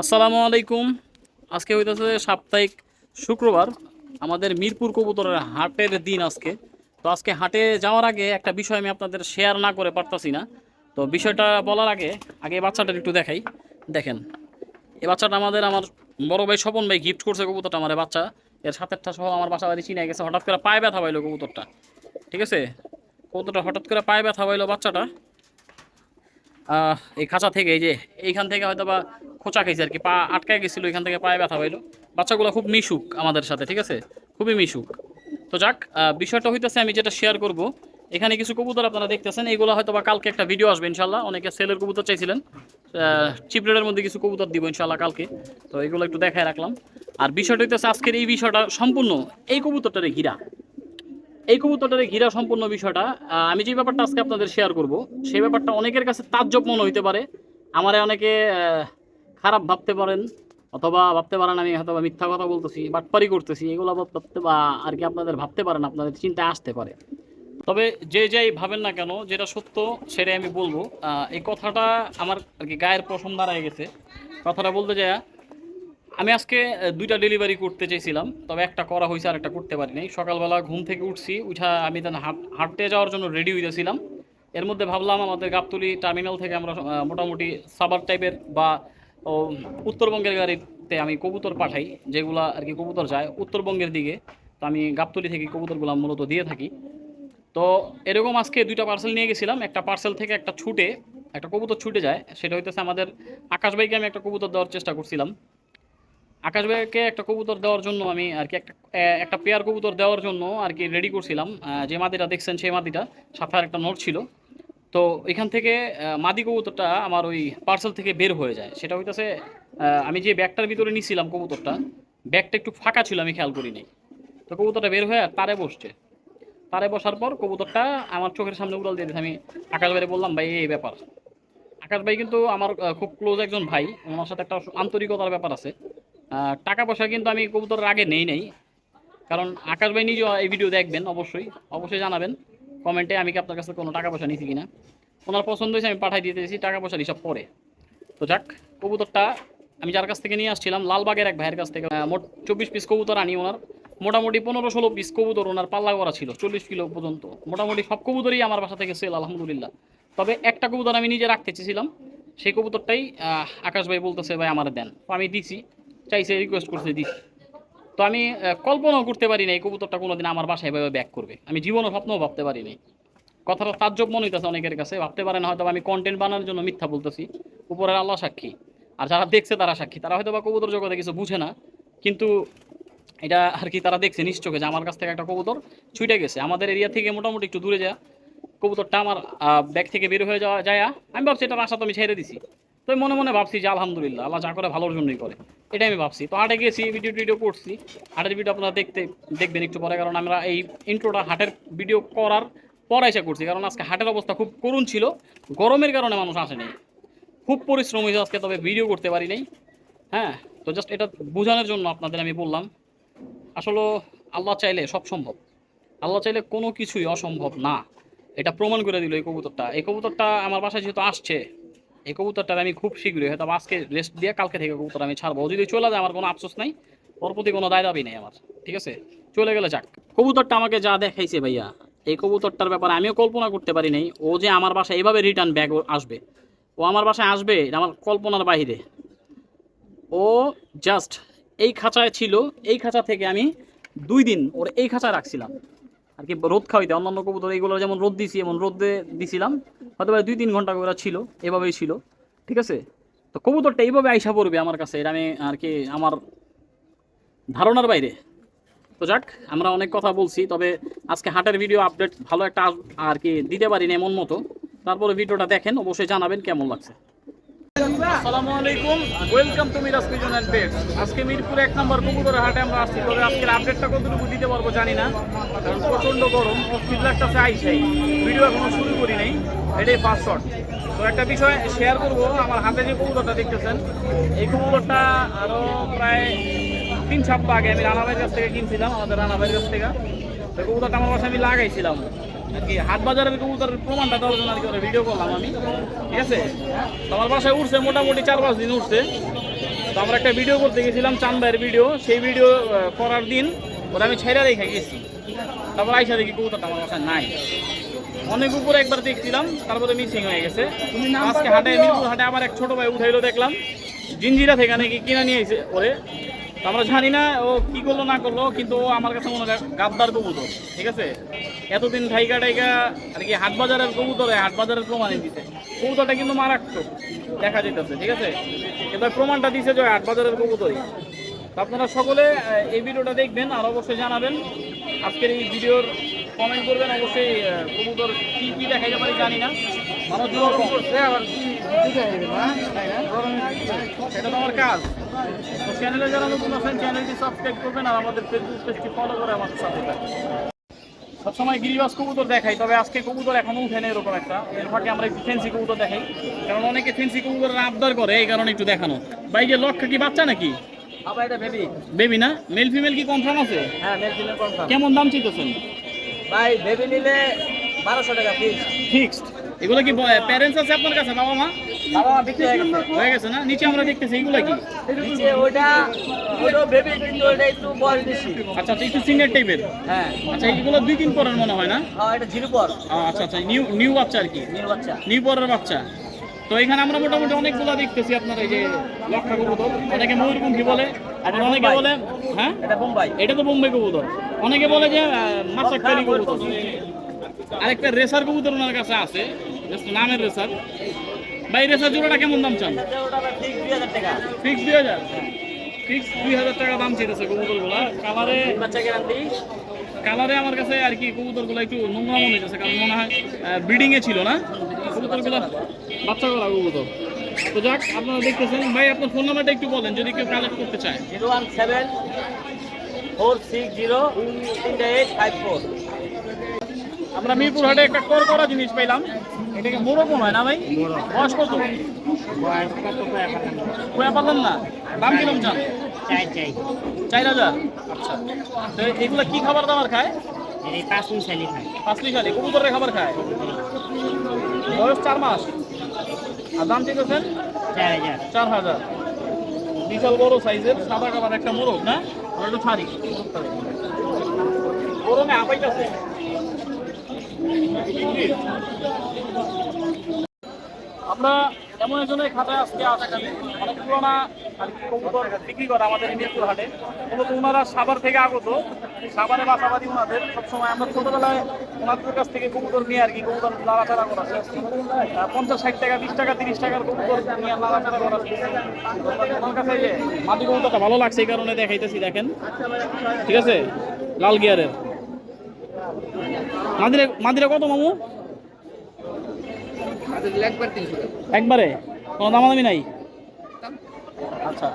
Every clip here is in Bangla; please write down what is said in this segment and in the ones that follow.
আসসালামু আলাইকুম। আজকে হইতেছে সাপ্তাহিক শুক্রবার। আমাদের মিরপুর কবুতরের হাটের দিন আজকে। তো আজকে হাটে যাওয়ার আগে একটা বিষয় আমি আপনাদের শেয়ার না করে পারতাছি না। তো বিষয়টা বলার আগে আগে বাচ্চাটার একটু দেখাই। দেখেন, এই বাচ্চাটা আমাদের আমার বড় ভাই স্বপন ভাই গিফট করছে কবুতরটা, আমার বাচ্চা। এর সাথেরটা সহ আমার বাসা বাড়ি চিনে গেছে। হঠাৎ করে পায়ে ব্যথা পাইলো কবুতরটা। ঠিক আছে? কবুতরটা হঠাৎ করে পায়ে ব্যথা পাইলো বাচ্চাটা। এই খাঁচা থেকে, এই যে এইখান থেকে হয়তো বা খোঁচা খেয়েছে আর কি পা আটকায় গেছিল এখান থেকে পায়ে ব্যথা পাইলো বাচ্চাগুলো খুব মিশুক আমাদের সাথে, ঠিক আছে? খুবই মিশুক। তো যাক বিষয়টা হইতেছে, আমি যেটা শেয়ার করব, এখানে কিছু কবুতর আপনারা দেখতেছেন এইগুলো হয়তো বা কালকে একটা ভিডিও আসবে ইনশাল্লাহ অনেকে সেলের কবুতর চাইছিলেন। চিপ রেটের মধ্যে কিছু কবুতর দিব ইনশাল্লাহ কালকে। তো এগুলো একটু দেখায় রাখলাম। আর বিষয়টা হইতেছে, আজকের এই বিষয়টা সম্পূর্ণ এই কবুতরটারে ঘিরা। এই কবুতরটারে ঘিরা সম্পূর্ণ বিষয়টা আমি যে ব্যাপারটা আজকে আপনাদের শেয়ার করব, সেই ব্যাপারটা অনেকের কাছে তাজ্জব মনে হইতে পারে। আমারে অনেকে খারাপ ভাবতে পারেন, অথবা ভাবতে পারেন আমি হয়তো মিথ্যা কথা বলতেছি, বাটপারি করতেছি, এগুলো ভাবতে বা আর কি আপনাদের ভাবতে পারেন, আপনাদের চিন্তায় আসতে পারে। তবে যে যাই ভাবেন না কেন, যেটা সত্য সেটাই আমি বলব। এই কথাটা আমার আর কি গায়ের পশম দাঁড়ায় গেছে। কথাটা বলতে যায় আমি আজকে দুইটা ডেলিভারি করতে চেয়েছিলাম তবে একটা করা হয়েছে আর একটা করতে পারি নাই সকালবেলা ঘুম থেকে উঠছি, উঠা আমি তখন হাঁটতে যাওয়ার জন্য রেডি হইতেছিলাম। এর মধ্যে ভাবলাম আমাদের গাবতলি টার্মিনাল থেকে আমরা মোটামুটি সাবার টাইপের বা উত্তরবঙ্গের গাড়িতে আমি কবুতর পাঠাই, যেগুলা আর কি কবুতর যায় উত্তরবঙ্গের দিকে। তো আমি গাবতলি থেকে কবুতরগুলো মূলত দিয়ে থাকি। তো এরকম আজকে দুইটা পার্সেল নিয়ে গেছিলাম, একটা পার্সেল থেকে একটা ছুটে, একটা কবুতর ছুটে যায়, সেটা হইতেছে আমাদের আকাশ ভাইকে আমি একটা কবুতর দেওয়ার চেষ্টা করছিলাম। আকাশ ভাইকে একটা কবুতর দেওয়ার জন্য আমি আর কি একটা একটা পেয়ার কবুতর দেওয়ার জন্য আর কি রেডি করছিলাম। যে মাদিটা দেখছেন সেই মাদিটা সাথে আর একটা নোট ছিল। তো এখান থেকে মাদি কবুতরটা আমার ওই পার্সেল থেকে বের হয়ে যায়। সেটা হইতেছে আমি যে ব্যাগটার ভিতরে নিছিলাম কবুতরটা, ব্যাগটা একটু ফাঁকা ছিল, আমি খেয়াল করি নাই। তো কবুতরটা বের হয়ে তারে বসছে। তারে বসার পর কবুতরটা আমার চোখের সামনে উড়াল দিয়ে আমি আকাশ ভাইরে বললাম, ভাই, এই ব্যাপার। আকাশ ভাই কিন্তু আমার খুব ক্লোজ একজন ভাই। ওনার সাথে একটা আন্তরিকতার ব্যাপার আছে। টাকা পয়সা কিন্তু আমি কবুতরের আগে নেই নেই। কারণ আকাশ ভাই নিজেও এই ভিডিও দেখবেন অবশ্যই। অবশ্যই জানাবেন। কমেন্টে আমি কি আপনার কাছে কোনো টাকা পয়সা নিয়েছি কিনা। ওনার পছন্দ হয়েছে আমি পাঠাই দিতেছি টাকা পয়সা হিসাব পরে। তো যাক, কবুতরটা আমি যার কাছ থেকে নিয়ে আসছিলাম, লালবাগের এক ভাইয়ের কাছ থেকে মোট চব্বিশ পিস কবুতর আনি ওনার। মোটামুটি পনেরো ষোলো পিস কবুতর ওনার পাল্লা করা ছিল, চল্লিশ কিলো পর্যন্ত। মোটামুটি সব কবুতরই আমার বাসা থেকে সেল আলহামদুলিল্লাহ। তবে একটা কবুতর আমি নিজে রাখতে চেয়েছিলাম, সেই কবুতরটাই আকাশ ভাই বলতেছে, ভাই আমার দেন। আমি দিছি। চাইছে রিকোয়েস্ট করছে দিছি তো আমি কল্পনাও করতে পারি না এই কবুতরটা কোনোদিন আমার বাসায় এভাবে ব্যাক করবে। আমি জীবনও স্বপ্নও ভাবতে পারি নাই। কথাটা তাজ্জব মনে হইতেছে অনেকের কাছে, ভাবতে পারেন হয়তো আমি কন্টেন্ট বানানোর জন্য মিথ্যা বলতেছি। উপরের আল্লাহ সাক্ষী। আর যারা দেখছে তারা সাক্ষী। তারা হয়তো বা কবুতর জগতে কিছু বুঝে না, কিন্তু এটা আর কি তারা দেখছে নিশ্চোখে যে আমার কাছ থেকে একটা কবুতর ছুটে গেছে। আমাদের এরিয়া থেকে মোটামুটি একটু দূরে যায়। কবুতরটা আমার ব্যাগ থেকে বের হয়ে যাওয়া, যায়। আমি ভাবছি এটা আশা তো আমি ছেড়ে দিছি। তো মনে মনে ভাবছি যে আলহামদুলিল্লাহ, আল্লাহ যা করে ভালোর জন্যই করে। এটাই আমি ভাবছি। তো হাটে গেছি ভিডিও টিডিও করছি। হাটের ভিডিও আপনারা দেখতে, দেখবেন একটু পরে, কারণ আমরা এই ইন্ট্রোটা হাটের ভিডিও করার পর এসে করছি। কারণ আজকে হাটের অবস্থা খুব করুণ ছিল। গরমের কারণে মানুষ আসেনি খুব পরিশ্রম হয়েছে আজকে, তবে ভিডিও করতে পারি নাই। হ্যাঁ তো জাস্ট এটা বোঝানোর জন্য আপনাদের আমি বললাম। আসলে আল্লাহ চাইলে সব সম্ভব। আল্লাহ চাইলে কোনো কিছুই অসম্ভব না। এটা প্রমাণ করে দিল এই কবুতরটা। এই কবুতরটা আমার বাসায় যেহেতু আসছে এই কবুতরটার আমি খুব শীঘ্রই হয়তো আজকে রেস্ট দিয়ে কালকে থেকে কবুতর আমি ছাড়বো। যদি চলে যায়, আমার কোনো আফসোস নাই। ওর প্রতি কোনো দায় দাবি নেই আমার, ঠিক আছে? চলে গেলে যাক। কবুতরটা আমাকে যা দেখাইছে ভাইয়া, এই কবুতরটার ব্যাপারে আমিও কল্পনা করতে পারি নাই। ও যে আমার বাসায় এইভাবে রিটার্ন ব্যাগ আসবে, ও আমার বাসায় আসবে আমার কল্পনার বাইরে। ও জাস্ট এই খাঁচায় ছিল, এই খাঁচা থেকে আমি দুই দিন ওর এই খাঁচায় রাখছিলাম। আর কি রোদ খাওয়াইতে, অন্যান্য কবুতর এইগুলো যেমন রোদ দিছি, এমন রোদে দিছিলাম। হয়তো দুই তিন ঘণ্টা করে ছিল, এভাবেই ছিল। ঠিক আছে? তো কবুতরটা এইভাবে আইসা পড়বে আমার কাছে, এটা আমি আর কি আমার ধারণার বাইরে। তো যাক, আমরা অনেক কথা বলছি, তবে আজকে হাটের ভিডিও আপডেট ভালো একটা আর কি দিতে পারি না এমন মতো। তারপরে ভিডিওটা দেখেন, অবশ্যই জানাবেন কেমন লাগছে। আসসালামু আলাইকুম। Welcome to Miraj pigeon pets আজকে মিরপুর এক নম্বর কবুতরের হাটে আমরা আসছি। তবে আজকের আপডেটটা কতটুকু দিতে পারব জানি না। কারণ প্রচণ্ড গরম, অস্থির লাগতেছে ভিডিও এখনও শুরু করি নাই। এটাই ফার্স্ট শট তো একটা বিষয় শেয়ার করব। আমার হাতে যে কবুতরটা দেখতেছেন, এই কবুতরটা আরও প্রায় তিন সপ্তাহ আগে আমি রানাবাইয়ের কাছ থেকে কিনছিলাম, আমাদের রানাবাইয়ের কাছ থেকে। তো কবুতরটা আমার বাসায় আমি লাগাইছিলাম। আর কি হাট বাজারের কবুতরের প্রমাণটা দেওয়ার জন্য আর কি ভিডিও করলাম আমি। ঠিক আছে? আমার বাসায় উঠছে মোটামুটি চার পাঁচ দিন উঠছে। তো আমরা একটা ভিডিও করতে গেছিলাম চান ভাইয়ের ভিডিও সেই ভিডিও করার দিন ওটা আমি ছেড়ে রেখে গেছি। তারপর আইসা দেখি কবুতরটা আমার বাসায় নাই। অনেক উপরে একবার দেখছিলাম তারপরে মিসিং হয়ে গেছে। আজকে হাটে মিরপুর হাটে আবার এক ছোট ভাই উঠাইলো দেখলাম। জিঞ্জিরা থেকে নাকি কিনা নিয়ে এসে ওরে। আমরা জানি না ও কি করল না করল কিন্তু ও আমার কাছে মনে হয় গাদ্দার কবুতর ঠিক আছে? এতদিন ঠাইকা টাইকা আর কি হাট বাজারের কবুতরে হাট বাজারের প্রমাণে দিছে। কবুতরটা কিন্তু মারাত্মক দেখা যেতেছে ঠিক আছে? এবার প্রমাণটা দিছে যে হাট বাজারের কবুতরই। আপনারা সকলে এই ভিডিওটা দেখবেন আর অবশ্যই জানাবেন। আজকের এই ভিডিওর কমেন্ট করবেন অবশ্যই কবুতর কি কি দেখাইতে পারি জানি না। মানুষ সেটা তো আমার কাজ। তো চ্যানেলে যারা নতুন আছেন চ্যানেলটি সাবস্ক্রাইব করবেন আর আমাদের ফেসবুক পেজটি ফলো করে আমাদের সাথে থাকবেন সবসময় গিরিবাস কবুতর দেখাই তবে আজকে কবুতর এখনও উঠে নেই এরকম একটা। এর ফাঁকে আমরা একটু ফেন্সি কবুতর দেখাই কারণ অনেকে ফেন্সি কবুতরের আবদার করে এই কারণে একটু দেখানো। ভাই যে লক্ষ্য কি বাচ্চা নাকি? আবার এটা বেবি বেবি না? মেল ফিমেল কি কনফার্ম আছে? হ্যাঁ মেল ফিমেল কনফার্ম কেমন দাম চাইতেছেন? ভাই বেবি নিলে বারোশো টাকা ফিক্স ফিক্সড এগুলো কি প্যারেন্টস আছে আপনার কাছে বাবা মা? বাবা মা বিক্রি হয়ে গেছে। না? নিচে আমরা দেখতেছি এগুলো কি? নিচে ওইটা ওইটা বেবি কিন্তু ওইটা একটু বয়স বেশি। আচ্ছা আচ্ছা একটু সিনিয়র টাইপের হ্যাঁ। আচ্ছা এগুলো দুই তিন পরের মনে হয় না? হ্যাঁ এটা জিরো পর। আচ্ছা আচ্ছা নিউ নিউ বাচ্চা আর কি? নিউ বাচ্চা। নিউ পরের বাচ্চা। তো এখানে আমরা মোটামুটি অনেকগুলো দেখতেছি আপনার এই যে লক্ষা কবুতর। অনেকে ময়ূরপঙ্খী বলে আর অনেকে বলে হ্যাঁ? এটা বোম্বাই এটা তো বোম্বে কবুতর। অনেকে বলে যে মাসাক্কারি কবুতর। আরেকটা রেসার কবুতর ওনার কাছে আছে। নামের রেসার ভাই রেসার জোড়াটা কেমন দাম চান? ফিক্স দুই হাজার। ফিক্স দুই হাজার টাকা দাম চেয়েছে কবুতরগুলা। কালারে বাচ্চা গ্যারান্টি কালারে আমার কাছে আর কি কবুতরগুলো একটু নোংরা মনে হচ্ছে কারণ মনে হয় ব্রিডিং এ ছিল না। কবুতরগুলো বাচ্চা কবুতর। তো যাক, আপনারা দেখতেছেন। ভাই, আপনার ফোন নাম্বারটা একটু বলেন, যদি কেউ কালেক্ট করতে চায়। Zero one seven four six zero তিনটা এইট ফাইভ ফোর। আমরা মিরপুর হাটে একটা কর করা জিনিস পাইলাম। এটাকে মোরকম হয় না ভাই? বয়স কত খোয়া পারলেন না? দাম কিরম চান? চাই চাই। চার হাজার? আচ্ছা। তো এগুলো কি খাবার দাবার খায়? এই পাঁচ মিশালি খাই পাঁচ লিটারে কবুতরের খাবার খায়? বয়স চার মাস। আর দাম চেয়েছেন চার হাজার। চার হাজার। বিশাল বড় সাইজের সাদা কালার একটা মোরগ না? একটু ছাড়ি। গরমে আপাইতেছে। আমরা এমন একজনের খাতায় আজকে আসছি অনেক পুরোনা আর কি কবুতর বিক্রি করে আমাদের মিরপুর হাটে। মূলত ওনারা সাভার থেকে আগত। সাভারে বাসাবাদী ওনাদের সবসময় আমরা ছোটবেলায় ওনাদের কাছ থেকে কবুতর নিয়ে আর কি কবুতর নাড়াচাড়া করা আহ, পঞ্চাশ ষাট টাকা বিশ টাকা তিরিশ টাকার কবুতর নিয়ে নাড়াচাড়া করা আমার কাছে এই যে মাদি কবুতরটা ভালো লাগছে এই কারণে দেখাইতেছি দেখেন। ঠিক আছে? লাল গিয়ারের। মাদিরে মাদিরে কত মামু? একবারে কোনো দামাদামি নাই? আচ্ছা।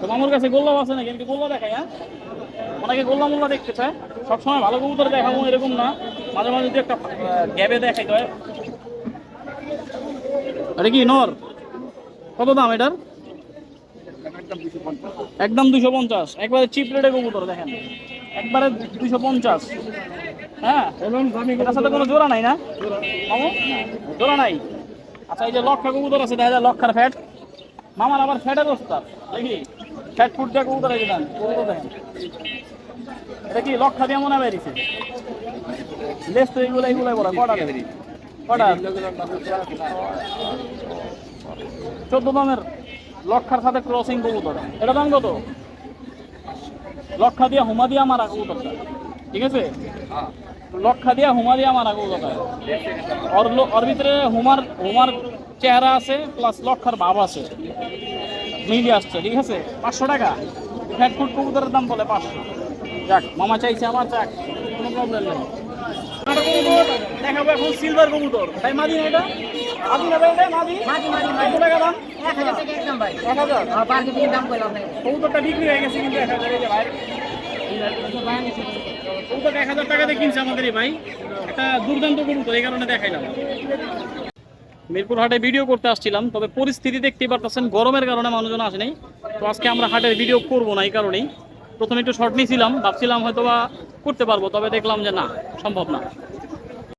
তো মামুর কাছে গোল্লাও আছে নাকি? আমি গোল্লা দেখাই হ্যাঁ? অনেকে গোল্লা মোল্লা দেখতে চায়। সবসময় ভালো কবুতর দেখাবো এরকম না। মাঝে মাঝে যদি একটা গ্যাবে দেখাই হয়। এটা কি নর? কত দাম এটার? একদম দুশো পঞ্চাশ। একবারে চিপ রেটে কবুতর দেখেন। একবারে দুশো পঞ্চাশ। হ্যাঁ। সাথে কোনো জোড়া নাই না? জোড়া নাই। আচ্ছা এই যে আছে ফ্যাট। মামার আবার ফ্যাটের দেখি। ফ্যাট লক্ষা মনে বেরিয়েছে? তো কটা? কটা? চোদ্দ দামের লক্ষার সাথে ক্রসিং কবুতর। এটা দাম কত? লক্ষা দিয়া হুমা দিয়া মারা কবুতরটা। ঠিক আছে? লক্ষা দিয়া হুমা দিয়া মারা কবুতরটা ওর ওর ভিতরে হুমার হুমার চেহারা আছে প্লাস লক্ষার ভাব আছে। মিলিয়ে আসছে ঠিক আছে? পাঁচশো টাকা। ফ্যাট ফুড কবুতরের দাম বলে পাঁচশো। যাক মামা চাইছে আমার চাক কোনো প্রবলেম নেই। দেখাবো এখন সিলভার কবুতর। তাই মাদি না এটা? মাদি না এটা? মাদি। কত টাকা দাম? এক হাজার এক হাজার? কবুতরটা বিক্রি হয়ে গেছে কিন্তু এক হাজার। এই যে ভাই কিনছে ভাই। একটা দুর্দান্ত এই কারণে দেখাইলাম। মিরপুর হাটে ভিডিও করতে আসছিলাম, তবে পরিস্থিতি দেখতে পারতেছেন, গরমের কারণে মানুষজন আসেনি তো আজকে আমরা হাটের ভিডিও করব না, এই কারণেই। প্রথমে একটু শর্ট নিয়েছিলাম ভাবছিলাম হয়তো বা করতে পারব, তবে দেখলাম যে না, সম্ভব না।